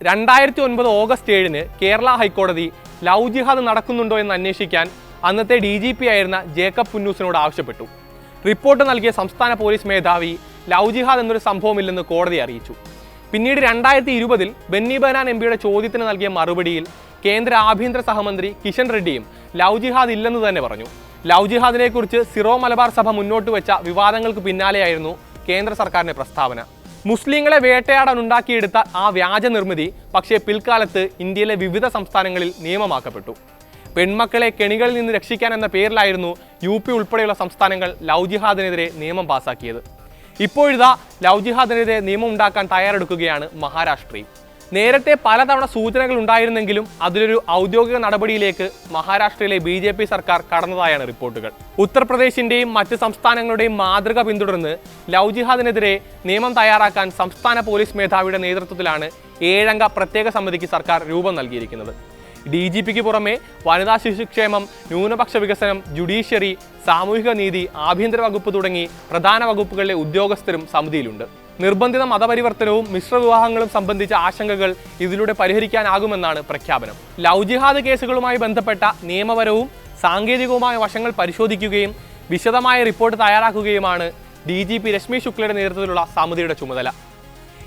രണ്ടായിരത്തി ഒൻപത് ഓഗസ്റ്റ് ഏഴിന് കേരള ഹൈക്കോടതി ലവ് ജിഹാദ് നടക്കുന്നുണ്ടോ എന്ന് അന്വേഷിക്കാൻ അന്നത്തെ ഡി ജി പി ആയിരുന്ന ജേക്കബ് പുന്നൂസിനോട് ആവശ്യപ്പെട്ടു. റിപ്പോർട്ട് നൽകിയ സംസ്ഥാന പോലീസ് മേധാവി ലവ് ജിഹാദ് എന്നൊരു സംഭവമില്ലെന്ന് കോടതി അറിയിച്ചു. പിന്നീട് രണ്ടായിരത്തി ഇരുപതിൽ ബെന്നി ബനാൻ എം പിയുടെ ചോദ്യത്തിന് നൽകിയ മറുപടിയിൽ കേന്ദ്ര ആഭ്യന്തര സഹമന്ത്രി കിഷൻ റെഡ്ഡിയും ലവ് ജിഹാദ് ഇല്ലെന്ന് തന്നെ പറഞ്ഞു. ലവ് ജിഹാദിനെക്കുറിച്ച് സിറോ മലബാർ സഭ മുന്നോട്ട് വെച്ച വിവാദങ്ങൾക്ക് പിന്നാലെയായിരുന്നു കേന്ദ്ര സർക്കാരിന്റെ പ്രസ്താവന. മുസ്ലിങ്ങളെ വേട്ടയാടാൻ ഉണ്ടാക്കിയെടുത്ത ആ വ്യാജ നിർമ്മിതി പക്ഷേ പിൽക്കാലത്ത് ഇന്ത്യയിലെ വിവിധ സംസ്ഥാനങ്ങളിൽ നിയമമാക്കപ്പെട്ടു. പെൺമക്കളെ കെണികളിൽ നിന്ന് രക്ഷിക്കാൻ എന്ന പേരിലായിരുന്നു യു പി ഉൾപ്പെടെയുള്ള സംസ്ഥാനങ്ങൾ ലവ് ജിഹാദിനെതിരെ നിയമം പാസാക്കിയത്. ഇപ്പോഴിതാ ലവ് ജിഹാദിനെതിരെ നിയമം ഉണ്ടാക്കാൻ തയ്യാറെടുക്കുകയാണ് മഹാരാഷ്ട്രയും. നേരത്തെ പലതവണ സൂചനകൾ ഉണ്ടായിരുന്നെങ്കിലും അതിലൊരു ഔദ്യോഗിക നടപടിയിലേക്ക് മഹാരാഷ്ട്രയിലെ ബി ജെ പി സർക്കാർ കടന്നതായാണ് റിപ്പോർട്ടുകൾ. ഉത്തർപ്രദേശിന്റെയും മറ്റ് സംസ്ഥാനങ്ങളുടെയും മാതൃക പിന്തുടർന്ന് ലവ് ജിഹാദിനെതിരെ നിയമം തയ്യാറാക്കാൻ സംസ്ഥാന പോലീസ് മേധാവിയുടെ നേതൃത്വത്തിലാണ് ഏഴംഗ പ്രത്യേക സമിതിക്ക് സർക്കാർ രൂപം നൽകിയിരിക്കുന്നത്. ഡി ജി പിക്ക് പുറമെ വനിതാ ശിശുക്ഷേമം ന്യൂനപക്ഷ വികസനം ജുഡീഷ്യറി സാമൂഹിക നീതി ആഭ്യന്തര വകുപ്പ് തുടങ്ങി പ്രധാന വകുപ്പുകളിലെ ഉദ്യോഗസ്ഥരും സമിതിയിലുണ്ട്. നിർബന്ധിത മതപരിവർത്തനവും മിശ്രവിവാഹങ്ങളും സംബന്ധിച്ച ആശങ്കകൾ ഇതിലൂടെ പരിഹരിക്കാനാകുമെന്നാണ് പ്രഖ്യാപനം. ലവ് ജിഹാദ് കേസുകളുമായി ബന്ധപ്പെട്ട നിയമപരവും സാങ്കേതികവുമായ വശങ്ങൾ പരിശോധിക്കുകയും വിശദമായ റിപ്പോർട്ട് തയ്യാറാക്കുകയുമാണ് ഡി ജി പി രശ്മി ശുക്ലയുടെ നേതൃത്വത്തിലുള്ള സമിതിയുടെ ചുമതല.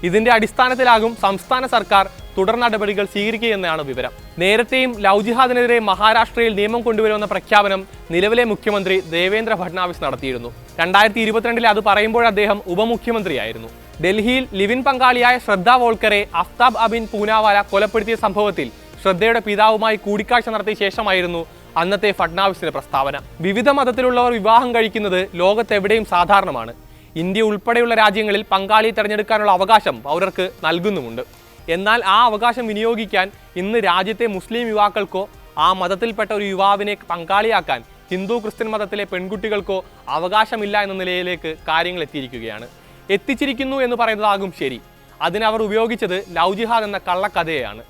ഇതിന്റെ അടിസ്ഥാനത്തിലാകും സംസ്ഥാന സർക്കാർ തുടർ നടപടികൾ സ്വീകരിക്കുകയെന്നാണ് വിവരം. നേരത്തെയും ലവ് ജിഹാദിനെതിരെ മഹാരാഷ്ട്രയിൽ നിയമം കൊണ്ടുവരുമെന്ന പ്രഖ്യാപനം നിലവിലെ മുഖ്യമന്ത്രി ദേവേന്ദ്ര ഫഡ്നാവിസ് നടത്തിയിരുന്നു. രണ്ടായിരത്തി ഇരുപത്തിരണ്ടിൽ അത് പറയുമ്പോൾ അദ്ദേഹം ഉപമുഖ്യമന്ത്രിയായിരുന്നു. ഡൽഹിയിൽ ലിവിൻ പങ്കാളിയായ ശ്രദ്ധ വോൾക്കറെ അഫ്താബ് അബിൻ പൂനാവാല കൊലപ്പെടുത്തിയ സംഭവത്തിൽ ശ്രദ്ധയുടെ പിതാവുമായി കൂടിക്കാഴ്ച നടത്തിയ ശേഷമായിരുന്നു അന്നത്തെ ഫഡ്നാവിസിന്റെ പ്രസ്താവന. വിവിധ മതത്തിലുള്ളവർ വിവാഹം കഴിക്കുന്നത് ലോകത്തെവിടെയും സാധാരണമാണ്. ഇന്ത്യ ഉൾപ്പെടെയുള്ള രാജ്യങ്ങളിൽ പങ്കാളിയെ തിരഞ്ഞെടുക്കാനുള്ള അവകാശം പൗരർക്ക് നൽകുന്നുമുണ്ട്. എന്നാൽ ആ അവകാശം വിനിയോഗിക്കാൻ ഇന്ന് രാജ്യത്തെ മുസ്ലിം യുവാക്കൾക്കോ ആ മതത്തിൽപ്പെട്ട ഒരു യുവാവിനെ പങ്കാളിയാക്കാൻ ഹിന്ദു ക്രിസ്ത്യൻ മതത്തിലെ പെൺകുട്ടികൾക്കോ അവകാശമില്ല എന്ന നിലയിലേക്ക് കാര്യങ്ങൾ എത്തിയിരിക്കുകയാണ്. എത്തിച്ചിരിക്കുന്നു എന്ന് പറയുന്നതാകും ശരി. അതിനവർ ഉപയോഗിച്ചത് ലൗജിഹാദ് എന്ന കള്ളക്കഥയെയാണ്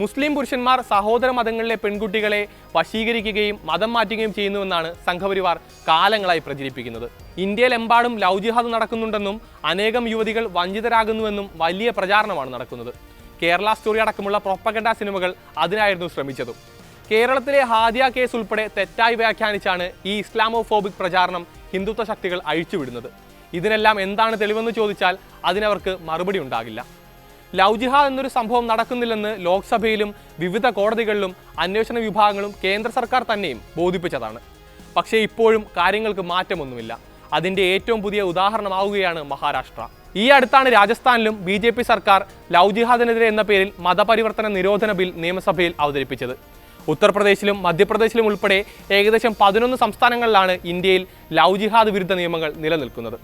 മുസ്ലിം പുരുഷന്മാർ സഹോദര മതങ്ങളിലെ പെൺകുട്ടികളെ വശീകരിക്കുകയും മതം മാറ്റുകയും ചെയ്യുന്നുവെന്നാണ് സംഘപരിവാർ കാലങ്ങളായി പ്രചരിപ്പിക്കുന്നത്. ഇന്ത്യയിലെമ്പാടും ലവ് ജിഹാദ് നടക്കുന്നുണ്ടെന്നും അനേകം യുവതികൾ വഞ്ചിതരാകുന്നുവെന്നും വലിയ പ്രചാരണമാണ് നടക്കുന്നത്. കേരള സ്റ്റോറി അടക്കമുള്ള പ്രൊപ്പഗണ്ട സിനിമകൾ അതിനായിരുന്നു ശ്രമിച്ചതും. കേരളത്തിലെ ഹാദിയ കേസ് ഉൾപ്പെടെ തെറ്റായി വ്യാഖ്യാനിച്ചാണ് ഈ ഇസ്ലാമോഫോബിക് പ്രചാരണം ഹിന്ദുത്വ ശക്തികൾ അഴിച്ചുവിടുന്നത്. ഇതിനെല്ലാം എന്താണ് തെളിവെന്ന് ചോദിച്ചാൽ അതിനവർക്ക് മറുപടി ഉണ്ടാകില്ല. ലവ് ജിഹാദ് എന്നൊരു സംഭവം നടക്കുന്നില്ലെന്ന് ലോക്സഭയിലും വിവിധ കോടതികളിലും അന്വേഷണ വിഭാഗങ്ങളും കേന്ദ്ര സർക്കാർ തന്നെയും ബോധിപ്പിച്ചതാണ്. പക്ഷേ ഇപ്പോഴും കാര്യങ്ങൾക്ക് മാറ്റമൊന്നുമില്ല. അതിന്റെ ഏറ്റവും പുതിയ ഉദാഹരണമാവുകയാണ് മഹാരാഷ്ട്ര. ഈ അടുത്താണ് രാജസ്ഥാനിലും ബി ജെ പി സർക്കാർ ലവ് ജിഹാദിനെതിരെ എന്ന പേരിൽ മതപരിവർത്തന നിരോധന ബിൽ നിയമസഭയിൽ അവതരിപ്പിച്ചത്. ഉത്തർപ്രദേശിലും മധ്യപ്രദേശിലും ഉൾപ്പെടെ ഏകദേശം പതിനൊന്ന് സംസ്ഥാനങ്ങളിലാണ് ഇന്ത്യയിൽ ലവ് ജിഹാദ് വിരുദ്ധ നിയമങ്ങൾ നിലനിൽക്കുന്നത്.